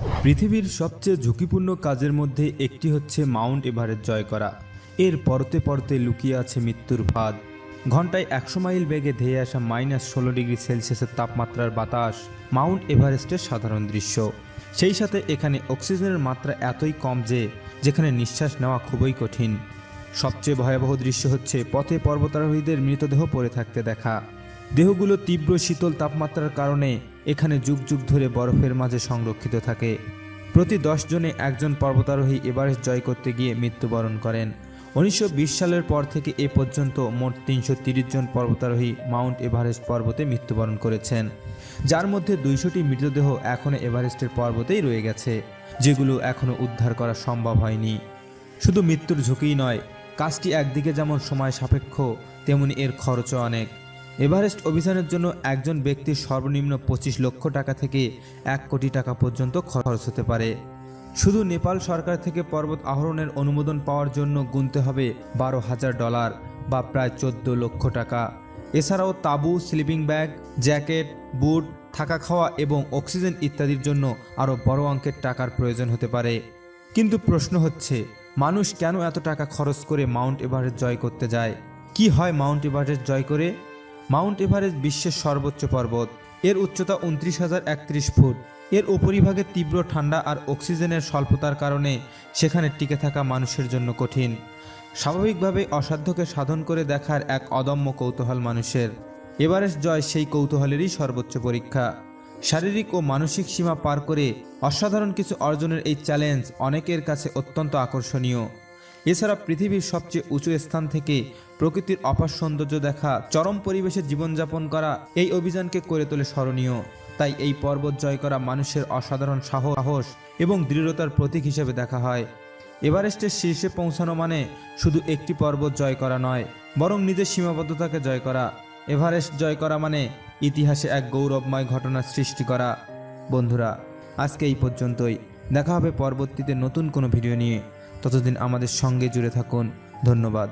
পৃথিবীর সবচেয়ে ঝুঁকিপূর্ণ কাজের মধ্যে একটি হচ্ছে মাউন্ট এভারেস্ট জয় করা। এর পরতে পরতে লুকিয়ে আছে মৃত্যুর ফাঁদ। ঘন্টায় একশো মাইল বেগে ধেয়ে আসা মাইনাস ষোলো ডিগ্রি সেলসিয়াসের তাপমাত্রার বাতাস মাউন্ট এভারেস্টের সাধারণ দৃশ্য। সেই সাথে এখানে অক্সিজেনের মাত্রা এতই কম যে, যেখানে নিঃশ্বাস নেওয়া খুবই কঠিন। সবচেয়ে ভয়াবহ দৃশ্য হচ্ছে পথে পর্বতারোহীদের মৃতদেহ পড়ে থাকতে দেখা। দেহগুলো তীব্র শীতল তাপমাত্রার কারণে এখানে যুগ যুগ ধরে বরফের মাঝে সংরক্ষিত থাকে। প্রতি দশ জনে একজন পর্বতারোহী এভারেস্ট জয় করতে গিয়ে মৃত্যুবরণ করেন। উনিশশো বিশ সালের পর থেকে এ পর্যন্ত মোট তিনশো জন পর্বতারোহী মাউন্ট এভারেস্ট পর্বতে মৃত্যুবরণ করেছেন। যার মধ্যে দুইশোটি মৃতদেহ এখনও এভারেস্টের পর্বতেই রয়ে গেছে, যেগুলো এখনও উদ্ধার করা সম্ভব হয়নি। শুধু মৃত্যুর ঝুঁকিই নয়, কাজটি একদিকে যেমন সময় সাপেক্ষ, তেমনি এর খরচও অনেক। এভারেস্ট অভিযানের জন্য একজন ব্যক্তির সর্বনিম্ন পঁচিশ লক্ষ টাকা থেকে এক কোটি টাকা পর্যন্ত খরচ হতে পারে। শুধু নেপাল সরকার থেকে পর্বত আরোহণের অনুমোদন পাওয়ার জন্য গুনতে হবে বারো হাজার ডলার বা প্রায় চোদ্দ লক্ষ টাকা। এছাড়াও তাঁবু, স্লিপিং ব্যাগ, জ্যাকেট, বুট, থাকা খাওয়া এবং অক্সিজেন ইত্যাদির জন্য আরও বড় অঙ্কের টাকার প্রয়োজন হতে পারে। কিন্তু প্রশ্ন হচ্ছে, মানুষ কেন এত টাকা খরচ করে মাউন্ট এভারেস্ট জয় করতে যায়? কি হয় মাউন্ট এভারেস্ট জয় করে? মাউন্ট এভারেস্ট বিশ্বের সর্বোচ্চ পর্বত। এর উচ্চতা উনত্রিশ হাজার একত্রিশ ফুট। এর উপরিভাগে তীব্র ঠান্ডা আর অক্সিজেনের স্বল্পতার কারণে সেখানে টিকে থাকা মানুষের জন্য কঠিন। স্বাভাবিকভাবে অসাধ্যকে সাধন করে দেখার এক অদম্য কৌতূহল মানুষের। এভারেস্ট জয় সেই কৌতূহলেরই সর্বোচ্চ পরীক্ষা। শারীরিক ও মানসিক সীমা পার করে অসাধারণ কিছু অর্জনের এই চ্যালেঞ্জ অনেকের কাছে অত্যন্ত আকর্ষণীয়। এছাড়া পৃথিবীর সবচেয়ে উঁচু স্থান থেকে প্রকৃতির অপার সৌন্দর্য দেখা, চরম পরিবেশে জীবনযাপন করা এই অভিযানকে করে তোলে স্মরণীয়। তাই এই পর্বত জয় করা মানুষের অসাধারণ সাহস এবং দৃঢ়তার প্রতীক হিসেবে দেখা হয়। এভারেস্টের শীর্ষে পৌঁছানো মানে শুধু একটি পর্বত জয় করা নয়, বরং নিজের সীমাবদ্ধতাকে জয় করা। এভারেস্ট জয় করা মানে ইতিহাসে এক গৌরবময় ঘটনার সৃষ্টি করা। বন্ধুরা, আজকে এই পর্যন্তই। দেখা হবে পরবর্তীতে নতুন কোনো ভিডিও নিয়ে। ততদিন আমাদের সঙ্গে জুড়ে থাকুন। ধন্যবাদ।